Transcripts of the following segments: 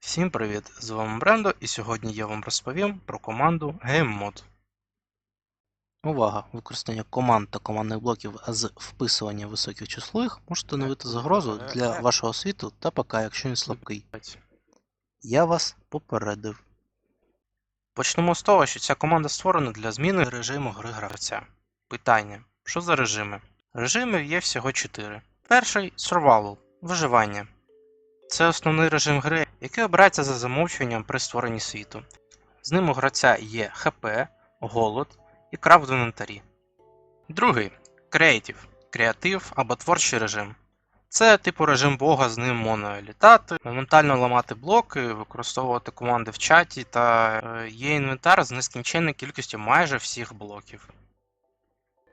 Всім привіт! З вами Брендо, і сьогодні я вам розповім про команду GameMod. Увага! Використання команд та командних блоків з вписування високих числових може становити загрозу для вашого світу та ПК, якщо він слабкий. Я вас попередив. Почнемо з того, що ця команда створена для зміни режиму гри гравця. Питання: що за режими? Режимів є всього 4. Перший Survival виживання. Це основний режим гри, який обирається за замовчуванням при створенні світу. З ним у гравця є ХП, голод і крафт в інвентарі. Другий Creative креатив або творчий режим. Це типу режим Бога, з ним можна літати, моментально ламати блоки, використовувати команди в чаті та е, є інвентар з нескінченною кількістю майже всіх блоків.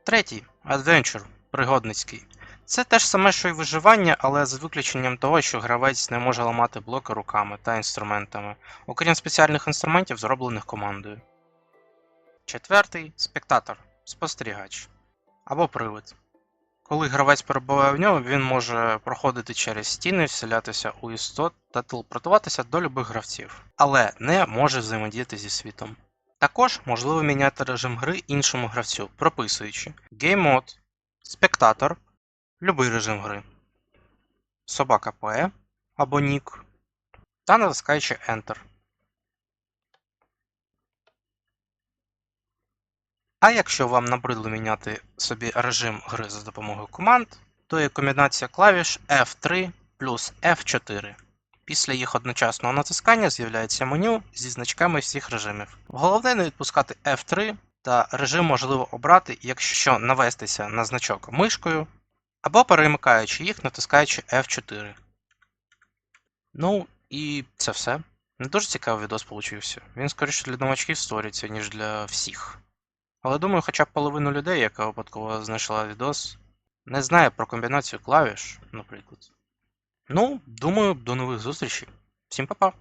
Третій Adventure пригодницький. Це те ж саме, що й виживання, але з виключенням того, що гравець не може ламати блоки руками та інструментами, окрім спеціальних інструментів, зроблених командою. Четвертий спектатор спостерігач або привид. Коли гравець перебуває в ньому, він може проходити через стіни, вселятися у істот та телепортуватися до любих гравців, але не може взаємодіяти зі світом. Також можливо міняти режим гри іншому гравцю, прописуючи Game Mode, спектатор, любий режим гри, собака PE або нік та натискаючи Enter. А якщо вам набридло міняти собі режим гри за допомогою команд, то є комбінація клавіш F3 плюс F4. Після їх одночасного натискання з'являється меню зі значками всіх режимів. Головне не відпускати F3 та режим можливо обрати, якщо навестися на значок мишкою, або перемикаючи їх, натискаючи F4. Ну і це все. Не дуже цікавий відос получився. Він скоріше для новачків створюється, ніж для всіх. Але думаю, хоча б половину людей, яка випадково знайшла відос, не знає про комбінацію клавіш, наприклад. Ну, думаю, до нових зустрічей. Всім па-па!